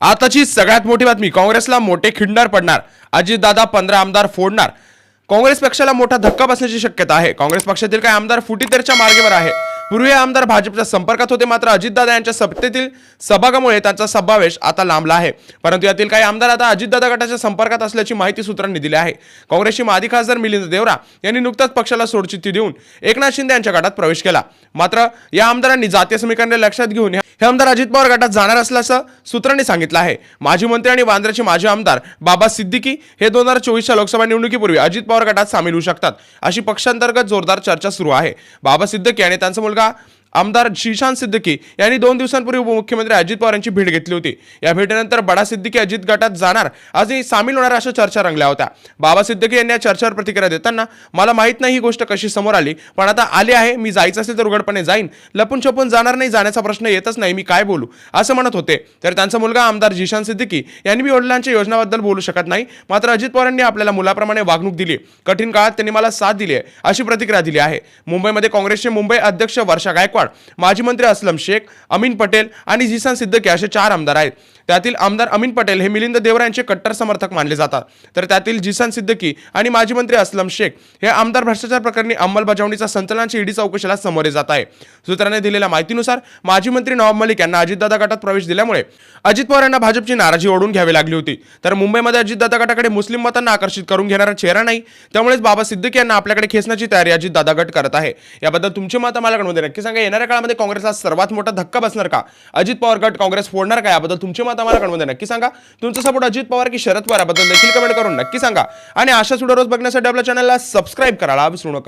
आताची सगळ्यात मोठी बातमी काँग्रेसला मोठे खिंडार पडणार अजितदादा पंधरा आमदार फोडणार. काँग्रेस पक्षाला मोठा धक्का बसण्याची शक्यता आहे. काँग्रेस पक्षातील काही आमदार फुटीतेरच्या मार्गेवर आहे. पूर्वी हे आमदार भाजपच्या संपर्कात होते मात्र अजितदादा यांच्या सत्तेतील सभागामुळे त्यांचा समावेश आता लांबला आहे. परंतु यातील काही आमदार आता अजितदादा गटाच्या संपर्कात असल्याची माहिती सूत्रांनी दिली आहे. काँग्रेसचे माजी खासदार मिलिंद देवरा यांनी नुकताच पक्षाला सोडचिठ्ठी देऊन एकनाथ शिंदे यांच्या गटात प्रवेश केला. मात्र या आमदारांनी जातीय समीकरणे लक्षात घेऊन हे आमदार अजित पवार गटात जाणार असल्याचं सूत्रांनी सांगितलं आहे. माजी मंत्री आणि वांद्र्याचे माजी आमदार बाबा सिद्दीकी हे दोन हजार चोवीसच्या लोकसभा निवडणुकीपूर्वी अजित पवार गटात सामील होऊ शकतात अशी पक्षांतर्गत जोरदार चर्चा सुरू आहे. बाबा सिद्दीकी आणि त्यांचा मुलगा huelga आमदार श्रीशांत सिद्दीकी यांनी दोन दिवसांपूर्वी उपमुख्यमंत्री अजित पवार यांची भेट घेतली होती. या भेटीनंतर बडा सिद्दीकी अजित गटात जाणार आजही सामील होणार अशा चर्चा रंगल्या होत्या. बाबा सिद्दीकी यांनी या चर्चेवर प्रतिक्रिया देताना मला माहीत नाही ही गोष्ट कशी समोर आली पण आता आली आहे मी जायचं असेल तर उघडपणे जाईन. लपून छपून जाणार नाही जाण्याचा प्रश्न येतच नाही मी काय बोलू? असं म्हणत होते. तर त्यांचा मुलगा आमदार जिशांत सिद्दीकी यांनी मी वडिलांच्या योजनाबद्दल बोलू शकत नाही. मात्र अजित पवारांनी आपल्याला मुलाप्रमाणे वागणूक दिली. कठीण काळात त्यांनी मला साथ दिली आहे अशी प्रतिक्रिया दिली आहे. मुंबईमध्ये काँग्रेसचे मुंबई अध्यक्ष वर्षा गायकवाड माजी मंत्री असलम शेख अमीन पटेल आणि जिसान सिद्दकी असे चार आमदार आहेत. त्यातील आमदार अमीन पटेल हे मिलिंद देवरा यांचे कट्टर समर्थक मानले जातात. तर त्यातील जिसान सिद्दकी आणि माजी मंत्री असलम शेख हे आमदार भ्रष्टाचार प्रकरणी अंमलबजावणीचा संचलनाची ईडी चौकशीला सामोरे जात आहे. सूत्रांनी दिलेल्या माहितीनुसार माजी मंत्री नवाब मलिक यांना अजितदादा गटात प्रवेश दिल्यामुळे अजित पवार यांना भाजपची नाराजी ओढून घ्यावी लागली होती. तर मुंबईमध्ये अजितदादा गटाकडे मुस्लिम मतांना आकर्षित करून घेणारा चेहरा नाही त्यामुळेच बाबा सिद्दकी यांना आपल्याकडे खेचण्याची तयारी अजितदादा गट करत आहे. याबद्दल तुमचे मत मला कळवून नक्की सांगा येणाऱ्या काळामध्ये काँग्रेसला सर्वात मोठा धक्का बसणार का? अजित पवार गट काँग्रेस फोडणार का? याबद्दल तुमचे मत आम्हाला कळवून नक्की सांगा. तुमचा सपोर्ट अजित पवार की शरद पवाराबद्दल देखील कमेंट करून नक्की सांगा. आणि अशा व्हिडिओ रोज बघण्यासाठी आपल्या चॅनलला सबस्क्राईब करायला विसरू नका.